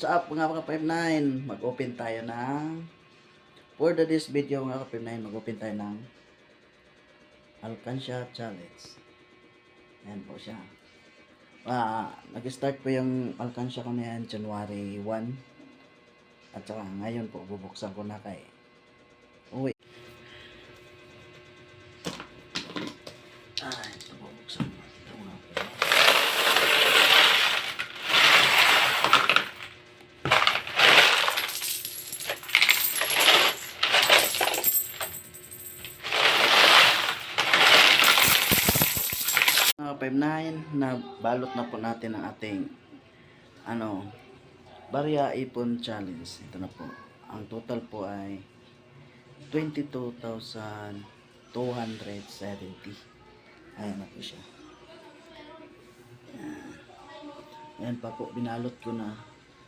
What's up mga mga 59? Mag-open tayo ng for the this video mga ka 59 mag-open tayo ng Alcancia Challenge. Ayan po siya. Ah, nag-start po yung Alcancia ko na yan January 1. At saka ngayon po bubuksan ko na kay Mga 5-9 na balot na po natin ang ating ano Barya Ipon Challenge. Ito na po. Ang total po ay 22,270. Ayan na po siya. Ayan. Ayan pa po. Binalot ko na.